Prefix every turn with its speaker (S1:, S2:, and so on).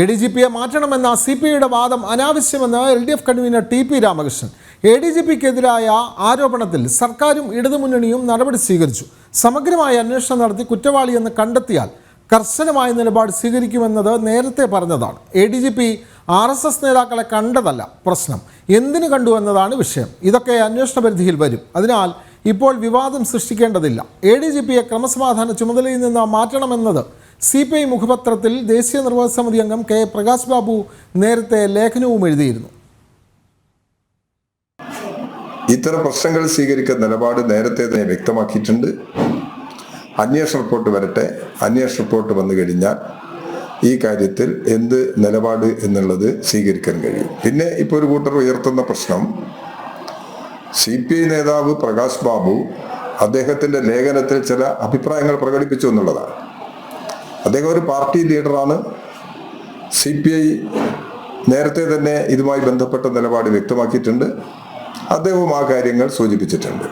S1: A D G പിയെ മാറ്റണമെന്ന C P ഐയുടെ വാദം അനാവശ്യമെന്ന് L D F convener T P Ramakrishnan. A D G പിക്കെതിരായ ആരോപണത്തിൽ സർക്കാരും ഇടതുമുന്നണിയും നടപടി സ്വീകരിച്ചു. സമഗ്രമായ അന്വേഷണം നടത്തി കുറ്റവാളിയെന്ന് കണ്ടെത്തിയാൽ കർശനമായ നിലപാട് സ്വീകരിക്കുമെന്നത് നേരത്തെ പറഞ്ഞതാണ്. A D G P R S S നേതാക്കളെ കണ്ടതല്ല പ്രശ്നം. എന്തിനു കണ്ടു എന്നതാണ് വിഷയം. ഇതൊക്കെ അന്വേഷണ പരിധിയിൽ വരും. അതിനാൽ ഇപ്പോൾ വിവാദം സൃഷ്ടിക്കേണ്ടതില്ല. എ ഡി ജി പിയെ ക്രമസമാധാന ചുമതലയിൽ നിന്ന് മാറ്റണമെന്നത് സി പി ഐ മുഖപത്രത്തിൽ ദേശീയ നിർവാഹക സമിതി അംഗം കെ പ്രകാശ് ബാബു നേരത്തെ ലേഖനവും എഴുതിയിരുന്നു.
S2: ഇത്തരം പ്രശ്നങ്ങൾ സ്വീകരിക്കുന്ന നിലപാട് നേരത്തെ തന്നെ വ്യക്തമാക്കിയിട്ടുണ്ട്. അന്വേഷണ റിപ്പോർട്ട് വരട്ടെ. അന്വേഷണ റിപ്പോർട്ട് വന്നു കഴിഞ്ഞാൽ ഈ കാര്യത്തിൽ എന്ത് നിലപാട് എന്നുള്ളത് സ്വീകരിക്കാൻ കഴിയും. പിന്നെ ഇപ്പോൾ ഒരു കൂട്ടർ ഉയർത്തുന്ന പ്രശ്നം. സി പി ഐ നേതാവ് പ്രകാശ് ബാബു അദ്ദേഹത്തിന്റെ ലേഖനത്തിൽ ചില അഭിപ്രായങ്ങൾ പ്രകടിപ്പിച്ചു എന്നുള്ളതാണ്. അദ്ദേഹം ഒരു പാർട്ടി ലീഡറാണ്. സി പി ഐ നേരത്തെ തന്നെ ഇതുമായി ബന്ധപ്പെട്ട നിലപാട് വ്യക്തമാക്കിയിട്ടുണ്ട്. അദ്ദേഹവും ആ കാര്യങ്ങൾ സൂചിപ്പിച്ചിട്ടുണ്ട്.